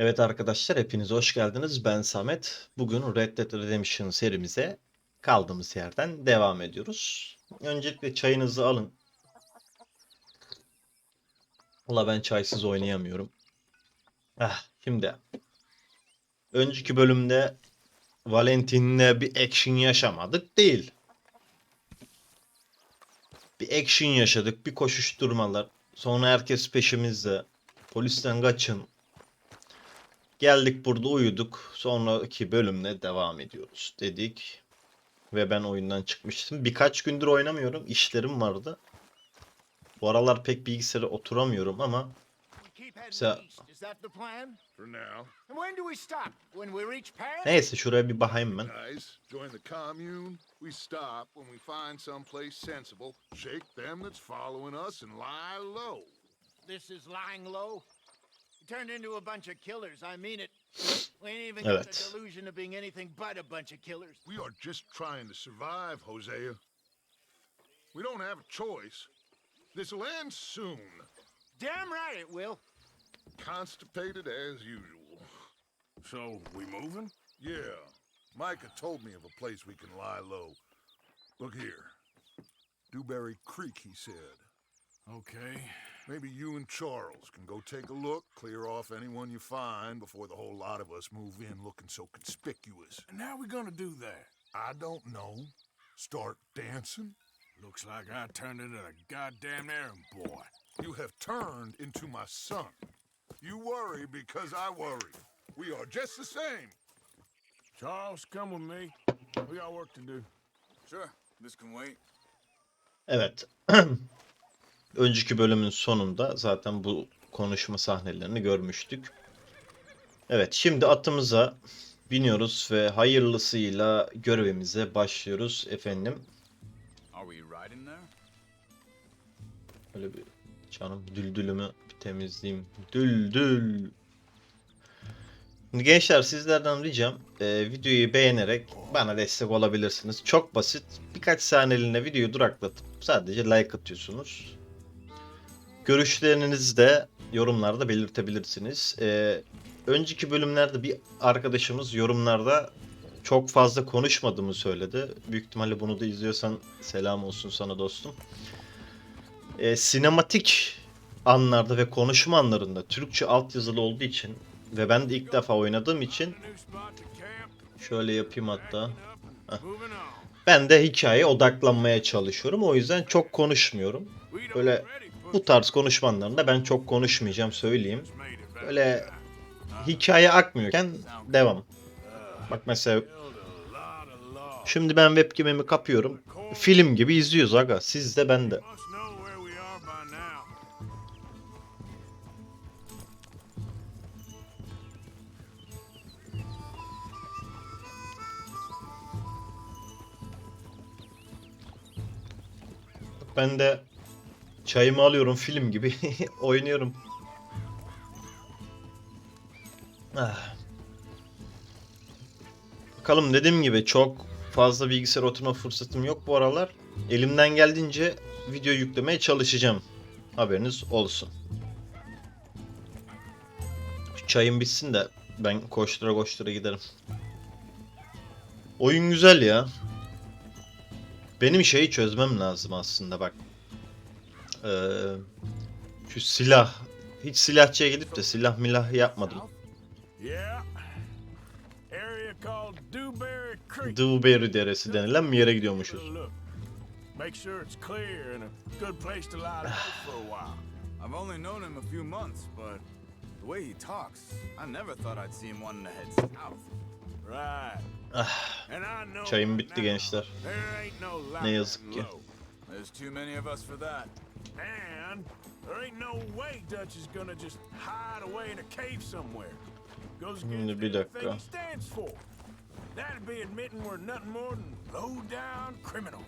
Evet arkadaşlar hepiniz hoş geldiniz. Ben Samet. Bugün Red Dead Redemption serimize kaldığımız yerden devam ediyoruz. Öncelikle çayınızı alın. Valla ben çaysız oynayamıyorum. Ah, şimdi. Önceki bölümde Valentin'le bir action yaşamadık değil. Bir action yaşadık, bir koşuşturmalar. Sonra herkes peşimizde. Polisten kaçın, Geldik burada uyuduk. Sonraki bölümle devam ediyoruz dedik. Ve ben oyundan çıkmıştım. Birkaç gündür oynamıyorum. İşlerim vardı. Bu aralar pek bilgisayara oturamıyorum ama Paris? neyse şuraya bir bakayım ben. Guys, join the commune. We stop when we find someplace sensible, shake them that's following us, and lie low. This is lying low. We turned into a bunch of killers. I mean it. We ain't even got the delusion of being anything but a bunch of killers. We are just trying to survive, Hosea. We don't have a choice. This'll end soon. Damn right it will. Constipated as usual. So, we moving? Yeah. Micah told me of a place we can lie low. Look here. Dewberry Creek, he said. Okay. Maybe you and Charles can go take a look, clear off anyone you find before the whole lot of us move in looking so conspicuous. And how we gonna do that? I don't know. Start dancing? Looks like I turned into a goddamn errand boy. You have turned into my son. You worry because I worry. We are just the same. Charles, come with me. We got work to do. Sure, this can wait. Evet. Önceki bölümün sonunda zaten bu konuşma sahnelerini görmüştük. Evet, şimdi atımıza biniyoruz ve hayırlısıyla görevimize başlıyoruz efendim. Öyle bir canım düldülümü bir temizleyeyim. Düldül. Gençler sizlerden ricam e, videoyu beğenerek bana destek olabilirsiniz. Çok basit. Birkaç saniyeliğine videoyu duraklatıp sadece like atıyorsunuz. Görüşlerinizi de yorumlarda belirtebilirsiniz. E, önceki bölümlerde bir arkadaşımız yorumlarda çok fazla konuşmadığımı söyledi. Büyük ihtimalle bunu da izliyorsan selam olsun sana dostum e, sinematik anlarda ve konuşma anlarında Türkçe altyazılı olduğu için ve ben de ilk defa oynadığım için şöyle yapayım hatta. on. Ben de hikayeye odaklanmaya çalışıyorum. O yüzden çok konuşmuyorum. Böyle Bu tarz konuşma anlarında ben çok konuşmayacağım söyleyeyim. Böyle hikaye akmıyorken devam. Bak mesela şimdi ben webcam'imi kapıyorum. Film gibi izliyoruz aga. Siz de ben de. Ben de çayımı alıyorum film gibi oynuyorum. Ah. Bakalım dediğim gibi çok fazla bilgisayar oturma fırsatım yok bu aralar. Elimden geldiğince video yüklemeye çalışacağım. Haberiniz olsun. Şu çayım bitsin de ben koştura koştura giderim. Oyun güzel ya. Benim şeyi çözmem lazım aslında bak. Ee, şu silah. Hiç silahçıya gidip de silah milah yapmadım. Dewberry Deresi denilen bir yere gidiyormuşuz. I've only known him a few months, but the way he talks, I never thought I'd see him wanting to head south. Right. Ah, Çayım bitti gençler. Ne yazık ki. There's too many of us for that. And there ain't no way Dutch is gonna just hide away in a cave somewhere. Goes against everything dakika. he stands for. That'd be admitting we're nothing more than low-down criminals.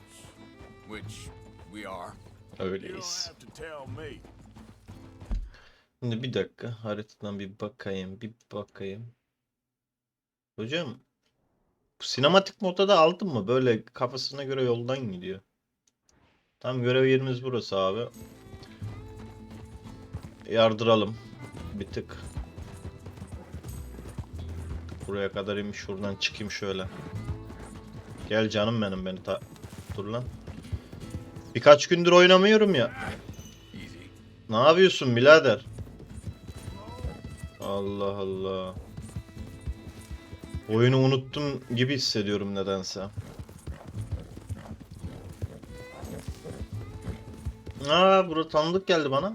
Which we are. Öyleyiz. Şimdi bir dakika haritadan bir bakayım, bir bakayım. Hocam, bu sinematik modda da aldın mı? Böyle kafasına göre yoldan gidiyor. Tam görev yerimiz burası abi. Yardıralım. Bir tık. Buraya kadar inmiş şuradan çıkayım şöyle. Gel canım benim beni ta... Dur lan. Birkaç gündür oynamıyorum ya. Ne yapıyorsun birader? Allah Allah. Oyunu unuttum gibi hissediyorum nedense. Aa burada tanıdık geldi bana.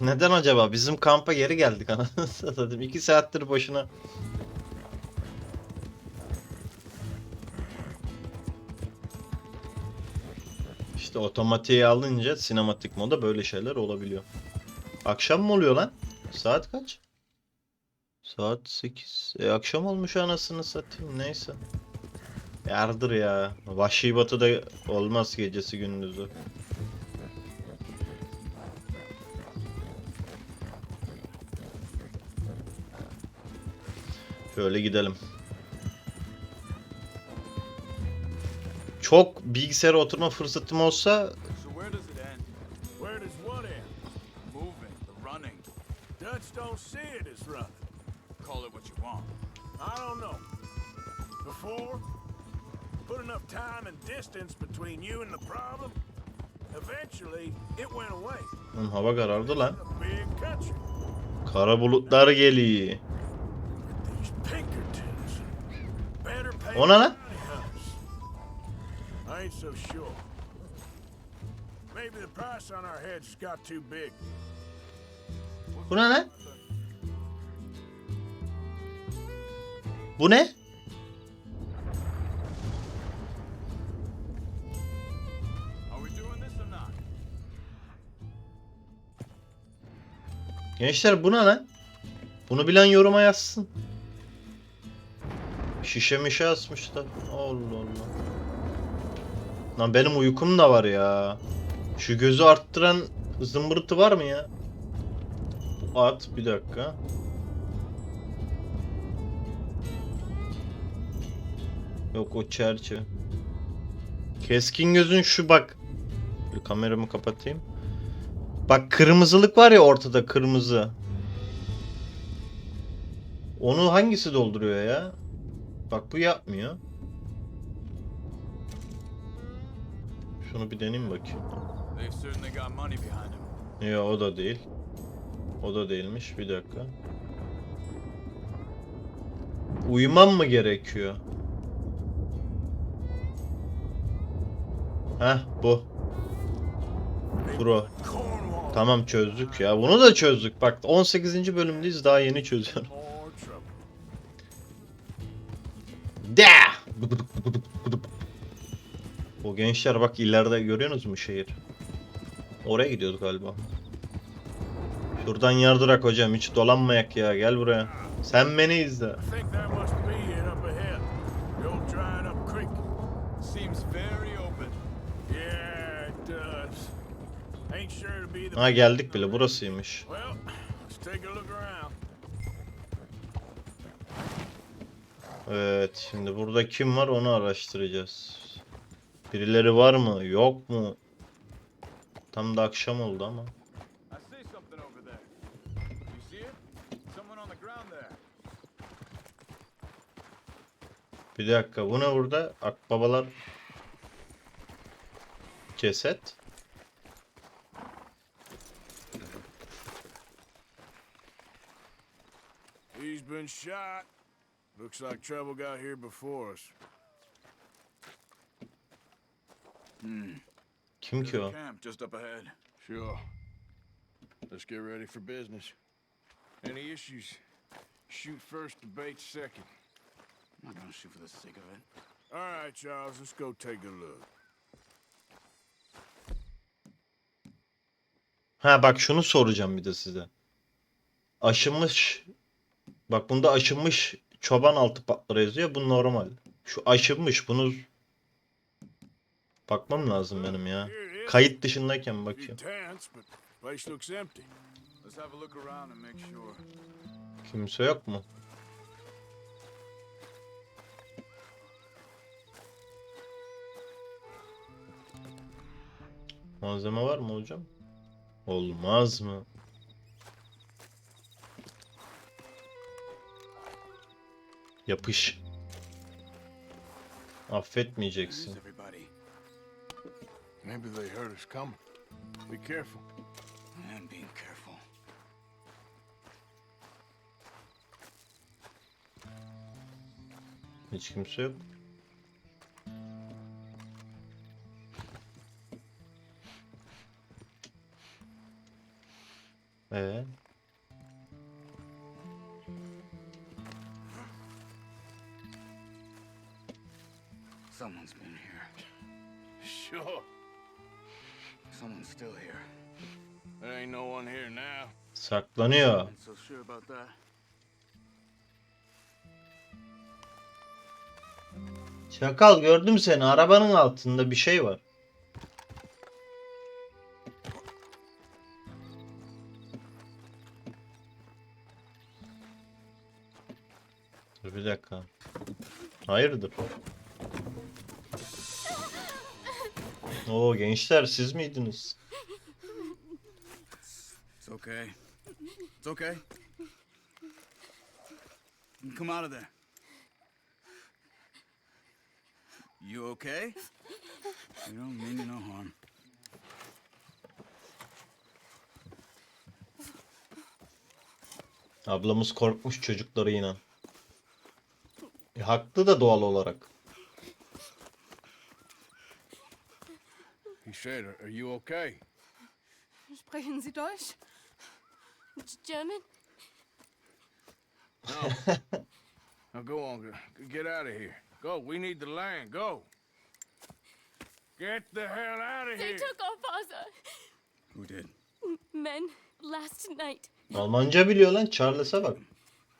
Neden acaba? Bizim kampa geri geldik anasını satayım. İki saattir boşuna. İşte otomatiğe alınca sinematik moda böyle şeyler olabiliyor. Akşam mı oluyor lan? Saat kaç? Saat 8. E akşam olmuş anasını satayım. Neyse. Yardır ya. Vahşi batıda olmaz gecesi gündüzü. Şöyle gidelim. Çok bilgisayara oturma fırsatım olsa So where does it end? Where does what end? Moving, the running. Dutch don't see it as running. Call it what you want. I don't know. Before, put enough time and distance between you and the problem. Eventually, it went away. Oğlum hava karardı lan. Kara bulutlar geliyor. O ne lan? I ain't so sure. Maybe the price on our heads got too big. Bu ne lan? Bu ne? Are we doing this or not? Gençler bu ne lan? Bunu bilen yoruma yazsın. Şişe mişe asmışlar. Allah Allah. Lan benim uykum da var ya. Şu gözü arttıran zımbırtı var mı ya? At bir dakika. Yok o çerçeve. Keskin gözün şu bak. Bir kameramı kapatayım. Bak kırmızılık var ya ortada kırmızı. Onu hangisi dolduruyor ya? Bak bu yapmıyor. Şunu bir deneyeyim bakayım. Yok o da değil. O da değilmiş. Bir dakika. Uyumam mı gerekiyor? Heh bu. Cornwall. Tamam çözdük ya. Bunu da çözdük. Bak 18. bölümdeyiz daha yeni çözüyorum. O gençler bak ileride görüyorsunuz mu şehir? Oraya gidiyoruz galiba. Şuradan yardırak hocam hiç dolanmayak ya gel buraya. Sen beni izle. Ha geldik bile burasıymış. Evet şimdi burada kim var onu araştıracağız. Birileri var mı yok mu? Tam da akşam oldu ama. Bir dakika bu ne burada? Akbabalar ceset. He's been shot. Looks like trouble got here before us. Kim ki o? camp just up ahead. Sure. Let's get ready for business. Any issues? Shoot first, debate second. I'm not gonna shoot for the sake of it. All right, Charles, let's go take a look. Ha bak şunu soracağım bir de size. Aşınmış bak bunda aşınmış çoban altı patları yazıyor. Bu normal. Şu aşınmış bunu bakmam lazım benim ya. Kayıt dışındayken sure. Kimse yok mu? Malzeme var mı hocam? Olmaz mı? Yapış. Affetmeyeceksin. Everybody? Maybe they heard us coming. Be careful. I'm being careful. Hiç kimse yok. Ee, that. Çakal gördüm seni. Arabanın altında bir şey var. Dur bir dakika. Hayırdır? Oo gençler siz miydiniz? It's okay. It's okay. You Come out of there. You okay? You don't mean no harm. Ablamız korkmuş çocukları yine. E, haklı da doğal olarak. He said, are you okay? Sprechen Sie Deutsch? German? No. now go on. g- Get out of here. Go. We need the land. Go. Get the hell out of They here. took our father. Who did? Men last night. Almanca biliyor lan Charles'a bak.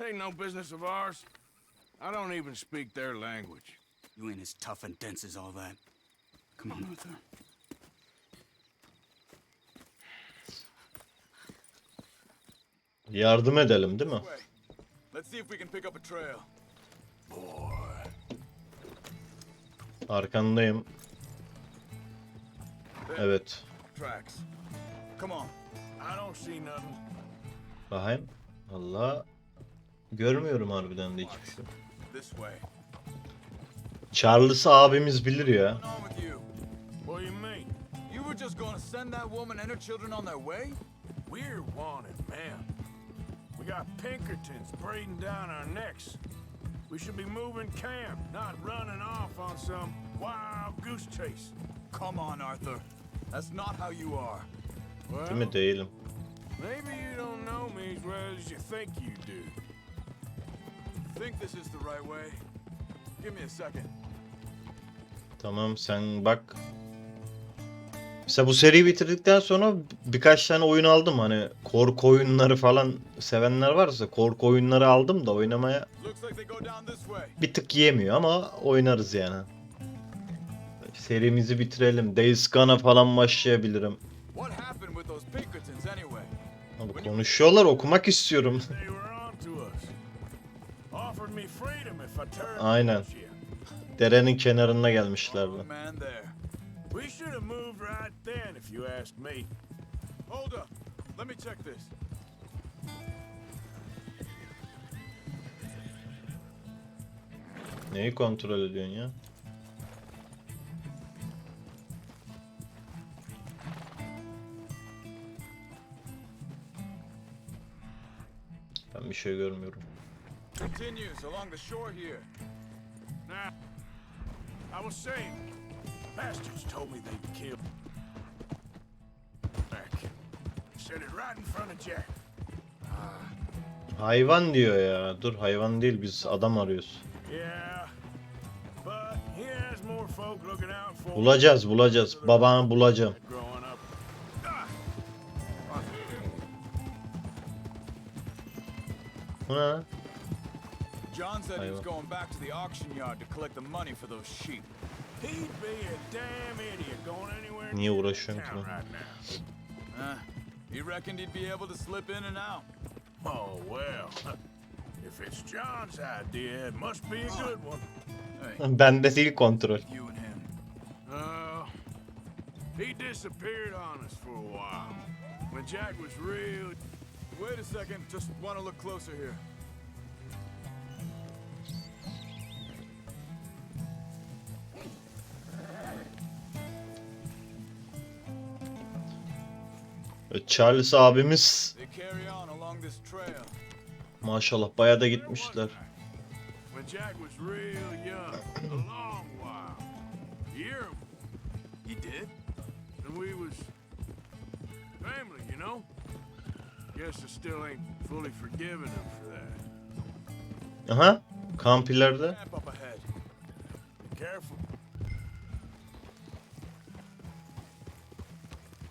Ain't no business of ours. I don't even speak their language. You ain't as tough and dense as all that. Come on, Arthur. Yardım edelim değil mi? Arkandayım. Evet. Bakayım. Allah görmüyorum harbiden de hiçbir şey. Charles abimiz bilir ya. You were just gonna send that woman and her children on their way? We're wanted, man. We got Pinkertons braiding down our necks. We should be moving camp, not running off on some wild goose chase. Come on, Arthur. That's not how you are. Well, Değil mi? Değilim. maybe you don't know me as well as you think you do. Think this is the right way? Give me a second. Tamam sen bak. Mesela bu seriyi bitirdikten sonra birkaç tane oyun aldım hani korku oyunları falan sevenler varsa korku oyunları aldım da oynamaya bir tık yemiyor ama oynarız yani. Serimizi bitirelim. Days Gone'a falan başlayabilirim. Abi konuşuyorlar okumak istiyorum. Aynen. Derenin kenarına gelmişlerdi. We should have moved right then, if you ask me. Hold up. Let me check this. Neyi kontrol ediyorsun ya? Ben bir şey görmüyorum. Continues along the shore here. Now, I was saying, bastards told me they'd killed back. Said it right in front of Jack. Hayvan diyor ya. Dur hayvan değil biz adam arıyoruz. Yeah, but he has more folk looking out for him Bulacağız bulacağız. Babanı bulacağım. Bu ne? John said he was going back to the auction yard to collect the money for those sheep. He'd be a damn idiot going anywhere Niye near uğraşıyorsun ki now. Uh, he reckoned he'd be able to slip in and out. Oh well, if it's John's idea, it must be a good one. Hey, Bende değil kontrol. you and him. Uh, he disappeared on us for a while. When Jack was real Wait a second. Just want to look closer here. Ain't fully forgiven him for that. Aha. Kamp ileride.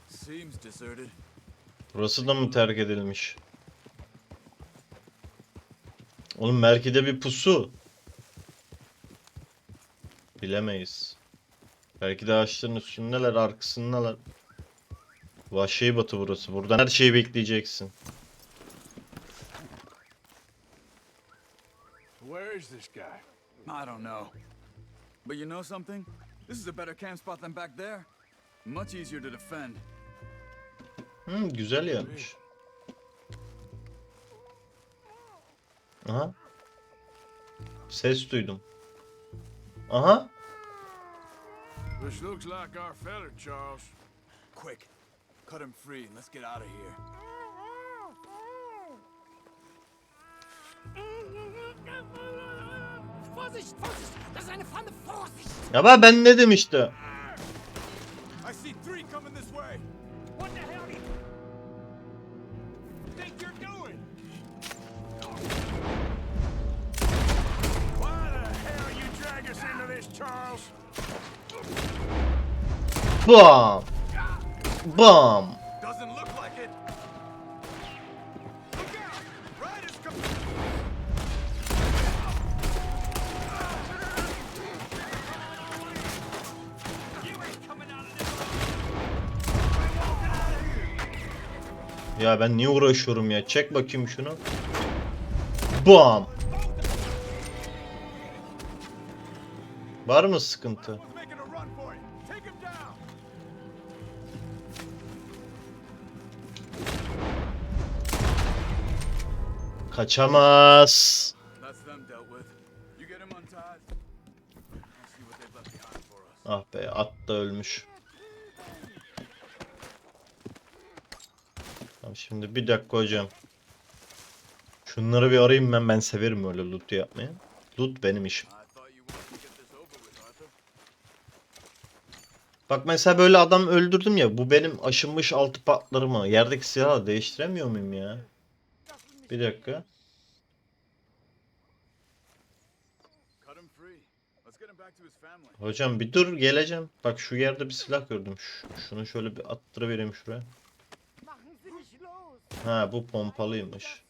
Seems deserted. Burası da mı terk edilmiş? Oğlum belki de bir pusu. Bilemeyiz. Belki de ağaçların üstündeler, arkasındalar. Vahşi batı burası. Buradan her şeyi bekleyeceksin. Where is this guy? I don't know. But you know something? This is a better camp spot than back there. Much easier to defend. Hı, güzel yermiş. Aha. Ses duydum. Aha. This looks like our feller, Charles. Quick, cut him free and let's get out of here. Vorsicht, Vorsicht! Das ist eine Pfanne! Vorsicht! Ya ben- ben ne demişti? I see three coming this way. What the hell do you think you're doing? The hell you drag us into this, Charles? Bam. Bam. Ya ben niye uğraşıyorum ya? Çek bakayım şunu. Bam. Var mı sıkıntı? One's making a run for it. Take him down. Kaçamaz. That's them dealt with. You get him untied. Let's see what they've left behind for us. Ah be at da ölmüş. Tamam şimdi bir dakika hocam. Şunları bir arayayım ben. Ben severim öyle loot yapmayı. Loot benim işim. Bak mesela böyle adam öldürdüm ya. Bu benim aşınmış altı patlarımı. Yerdeki silahı değiştiremiyor muyum ya? Bir dakika. Hocam bir dur geleceğim. Bak şu yerde bir silah gördüm. Şunu şöyle bir attırıvereyim şuraya. Machen Sie nicht los! Ha bu pompalıymış.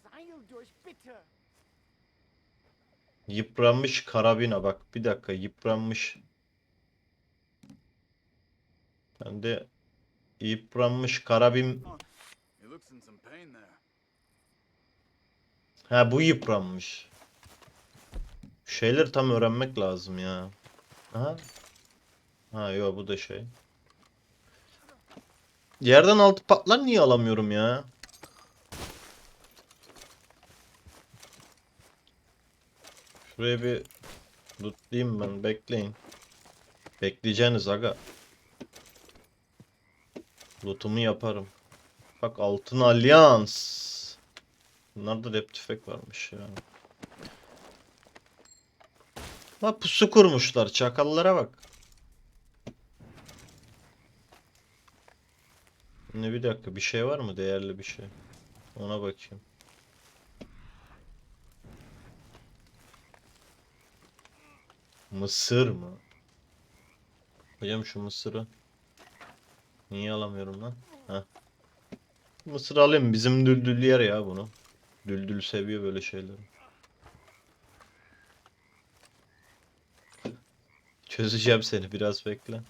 Yıpranmış karabina bak bir dakika yıpranmış. Ben de yıpranmış karabin. Ha bu yıpranmış. Şu Şeyleri tam öğrenmek lazım ya. Aha. Ha yok bu da şey. Yerden altı patlar niye alamıyorum ya? Şuraya bir lootlayayım ben bekleyin. Bekleyeceğiniz aga. Lootumu yaparım. Bak altın alyans. Bunlarda rap tüfek varmış ya. Bak pusu kurmuşlar çakallara bak. Ne bir dakika bir şey var mı değerli bir şey? Ona bakayım. Mısır mı? Hocam şu mısırı niye alamıyorum lan? Heh. Mısır alayım bizim düldül yer ya bunu. Düldül seviyor böyle şeyleri. Çözeceğim seni biraz bekle.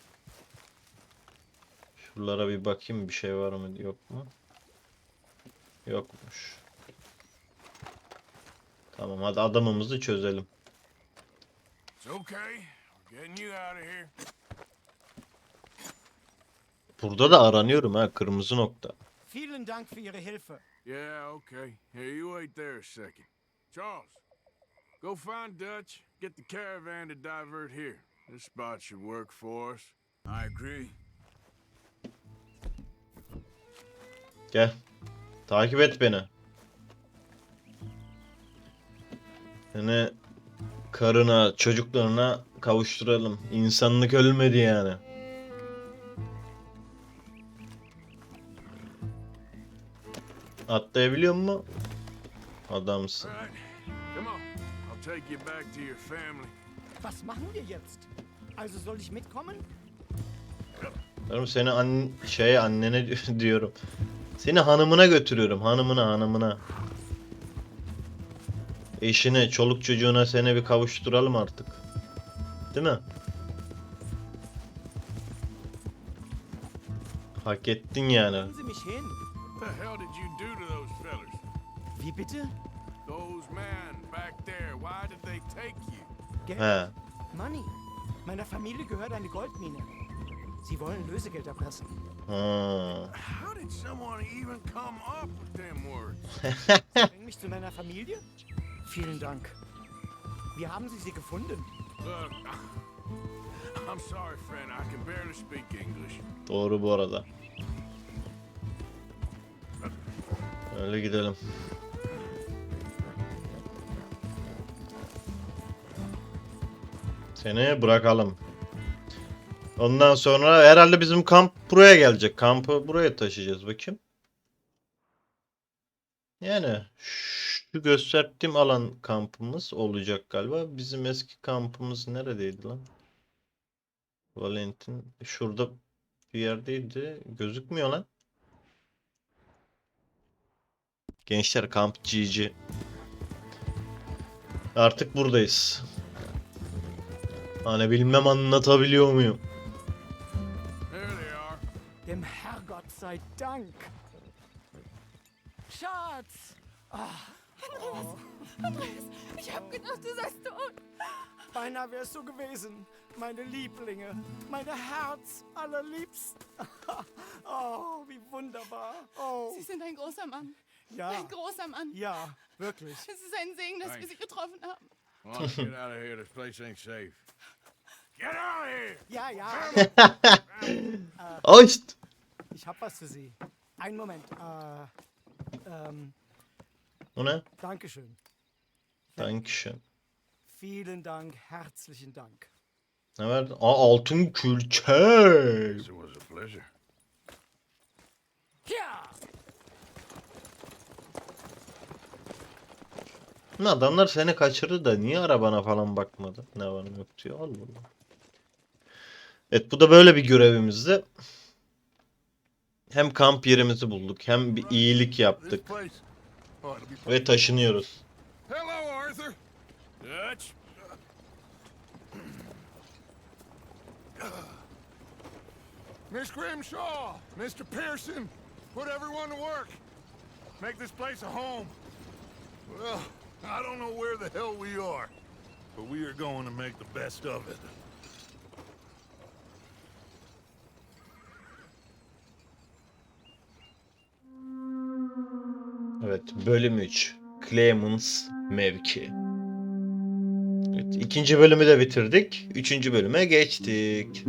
Şuralara bir bakayım bir şey var mı yok mu? Yokmuş. Tamam hadi adamımızı çözelim. It's okay. We're getting you out of here. Burada da aranıyorum ha kırmızı nokta. Vielen Dank für Ihre Hilfe. Yeah, okay. Here, you wait there a second. Charles, go find Dutch. Get the caravan to divert here. This spot should work for us. I agree. Gel. Takip et beni. Seni karına, çocuklarına kavuşturalım. İnsanlık ölmedi yani. Atlayabiliyor mu? Adamsın. Was machen wir jetzt? Also soll ich mitkommen? Diyorum seni an şey annene di- diyorum. Seni hanımına götürüyorum. Hanımına, hanımına. Eşine, çoluk çocuğuna seni bir kavuşturalım artık. Değil mi? Hak ettin yani. He. Money. Meiner Familie gehört eine Goldmine. Sie wollen Lösegeld erpressen. Ha. How did someone even come up with them words? Bring mich zu meiner Familie? Vielen Dank. Wie haben Sie sie gefunden? Look, I'm sorry, friend. I can barely speak English. Doğru bu arada. Öyle gidelim. Seni bırakalım. Ondan sonra herhalde bizim kamp buraya gelecek. Kampı buraya taşıyacağız bakayım. Yani şu gösterdiğim alan kampımız olacak galiba. Bizim eski kampımız neredeydi lan? Valentin şurada bir yerdeydi. Gözükmüyor lan. Gençler kamp GG. Artık buradayız. Hani bilmem anlatabiliyor muyum? Dem Herrgott sei Dank. Schatz! Andreas, ich hab gedacht, du seist tot. Beinahe wärst du gewesen. Meine Lieblinge. Meine Herz allerliebsten. oh, wie wunderbar. Oh, Sie sind ein großer Mann. ja. Ein großer Mann. Ja, wirklich. Es ist ein Segen, dass wir Sie getroffen haben. Well, let's get out of here. This place ain't safe. Get out of here! Ja, ja. Ost! Ich hab was für Sie. Einen Moment. Äh, ähm, O ne? Dankeschön. Dankeschön. Vielen Dank, herzlichen Dank. Ne verdin? Aa altın külçe. It was a pleasure. Lan Adamlar seni kaçırdı da niye arabana falan bakmadı? Ne var ne yok diyor. Allah Allah. Evet bu da böyle bir görevimizdi. Hem kamp yerimizi bulduk hem bir iyilik This yaptık ve taşınıyoruz. Hello, Arthur. Dutch? Miss Grimshaw, Mr. Pearson, put everyone to work. Make this place a home. Well, I don't know where the hell we are, but we are going to make the best of it. Evet bölüm 3. Clemens mevki. Evet, ikinci bölümü de bitirdik. Üçüncü bölüme geçtik.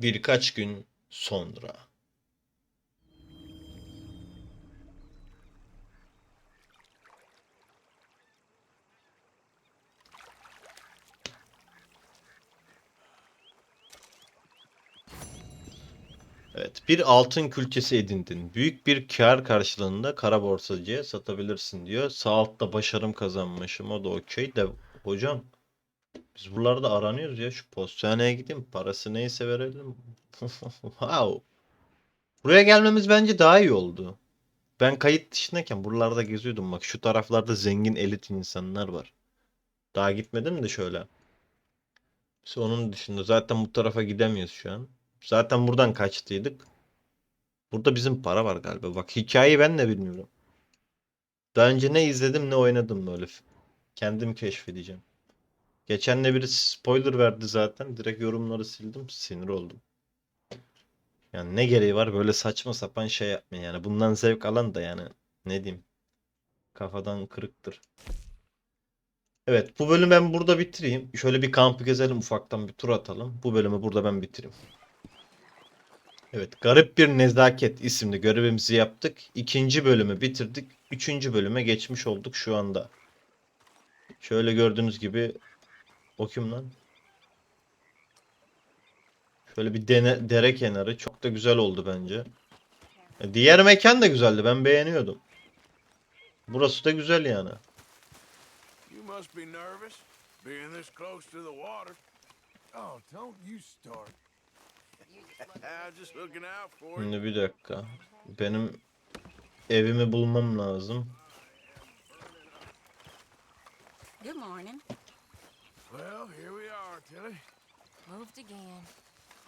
Birkaç gün sonra. Evet, bir altın külçesi edindin. Büyük bir kar karşılığında kara borsacıya satabilirsin diyor. Sağ altta başarım kazanmışım. O da okey de hocam biz buralarda aranıyoruz ya. Şu postaneye gideyim. Parası neyse verelim. wow. Buraya gelmemiz bence daha iyi oldu. Ben kayıt dışındayken buralarda geziyordum. Bak şu taraflarda zengin elit insanlar var. Daha gitmedim de şöyle. Biz onun dışında zaten bu tarafa gidemiyoruz şu an. Zaten buradan kaçtıydık. Burada bizim para var galiba. Bak hikayeyi ben de bilmiyorum. Daha önce ne izledim ne oynadım böyle. Kendim keşfedeceğim. Geçen de biri spoiler verdi zaten. Direkt yorumları sildim. Sinir oldum. Yani ne gereği var böyle saçma sapan şey yapmaya yani. Bundan zevk alan da yani ne diyeyim. Kafadan kırıktır. Evet bu bölümü ben burada bitireyim. Şöyle bir kampı gezelim ufaktan bir tur atalım. Bu bölümü burada ben bitireyim. Evet, Garip Bir Nezaket isimli görevimizi yaptık. İkinci bölümü bitirdik. Üçüncü bölüme geçmiş olduk şu anda. Şöyle gördüğünüz gibi o kim lan? Şöyle bir dene, dere kenarı çok da güzel oldu bence. E, Diğer mekan da güzeldi. Ben beğeniyordum. Burası da güzel yani. You must be nervous, being this close to the water. Oh, don't you start. Şimdi bir dakika. Benim evimi bulmam lazım. Good morning. Well, here we are, Tilly. Moved again.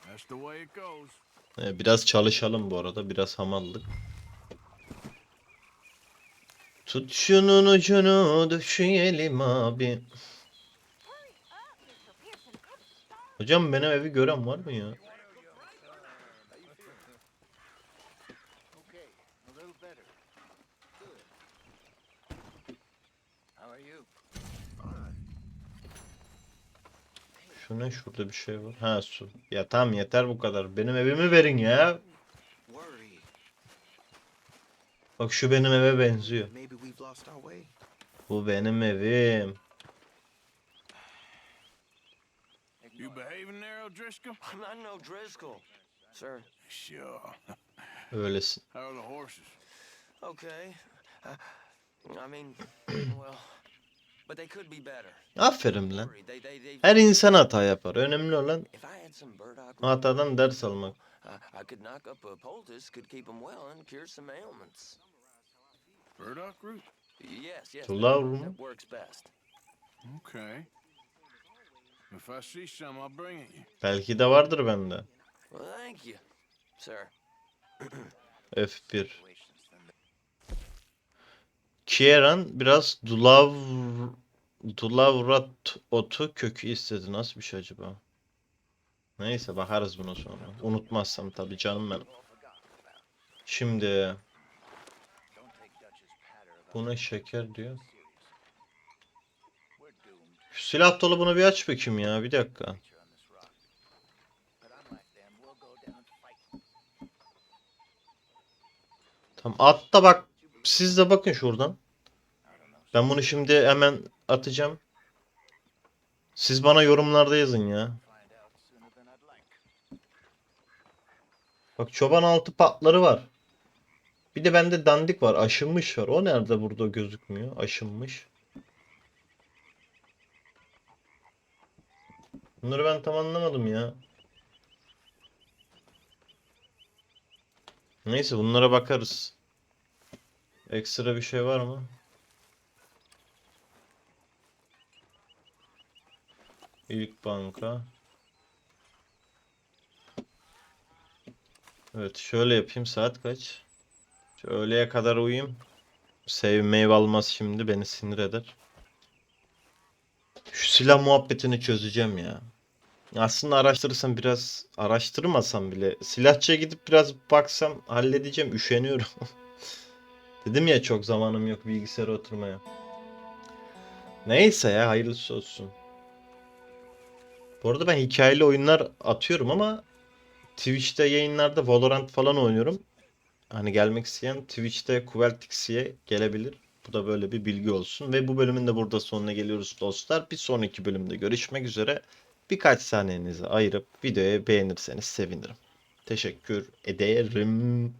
That's the way it goes. E, Biraz çalışalım bu arada. Biraz hamallık. Tut şunun ucunu düşüyelim abi. Hocam benim evi gören var mı ya? Okay, a little better. Good. How are you? Şu ne şurada bir şey var. Ha su. Ya tamam yeter bu kadar. Benim evimi verin ya. Bak şu benim eve benziyor. Bu benim evim. You behaving there, O'Driscoll? I'm not no Driscoll. Sir. Sure. Öylesin. How are the horses? Okay. Uh, I mean, well, Aferin lan. Her insan hata yapar. Önemli olan hatadan ders almak. I, could knock up a poultice, could keep them well, and cure some ailments. Burdock root? Yes, yes. That- works best. Okay. If I see some, I'll bring it you. Belki de vardır bende. Well, thank you, sir. F1. Kieran biraz dulav dulavrat otu kökü istedi. Nasıl bir şey acaba? Neyse bakarız buna sonra. Unutmazsam tabii canım benim. Şimdi buna şeker diyor. Şu silah dolabını bir aç bakayım ya. Bir dakika. Tamam at da bak. Siz de bakın şuradan. Ben bunu şimdi hemen atacağım. Siz bana yorumlarda yazın ya. Bak çoban altı patları var. Bir de bende dandik var. Aşınmış var. O nerede burada gözükmüyor? Aşınmış. Bunları ben tam anlamadım ya. Neyse bunlara bakarız. Ekstra bir şey var mı? İlk banka. Evet şöyle yapayım saat kaç? Şu öğleye kadar uyuyayım. Save meyve almaz şimdi beni sinir eder. Şu silah muhabbetini çözeceğim ya. Aslında araştırırsam biraz araştırmasam bile silahçıya gidip biraz baksam halledeceğim. Üşeniyorum. Dedim ya çok zamanım yok bilgisayara oturmaya. Neyse ya hayırlısı olsun. Bu arada ben hikayeli oyunlar atıyorum ama Twitch'te yayınlarda Valorant falan oynuyorum. Hani gelmek isteyen Twitch'te Kuveltix'e gelebilir. Bu da böyle bir bilgi olsun. Ve bu bölümün de burada sonuna geliyoruz dostlar. Bir sonraki bölümde görüşmek üzere. Birkaç saniyenizi ayırıp videoyu beğenirseniz sevinirim. Teşekkür ederim.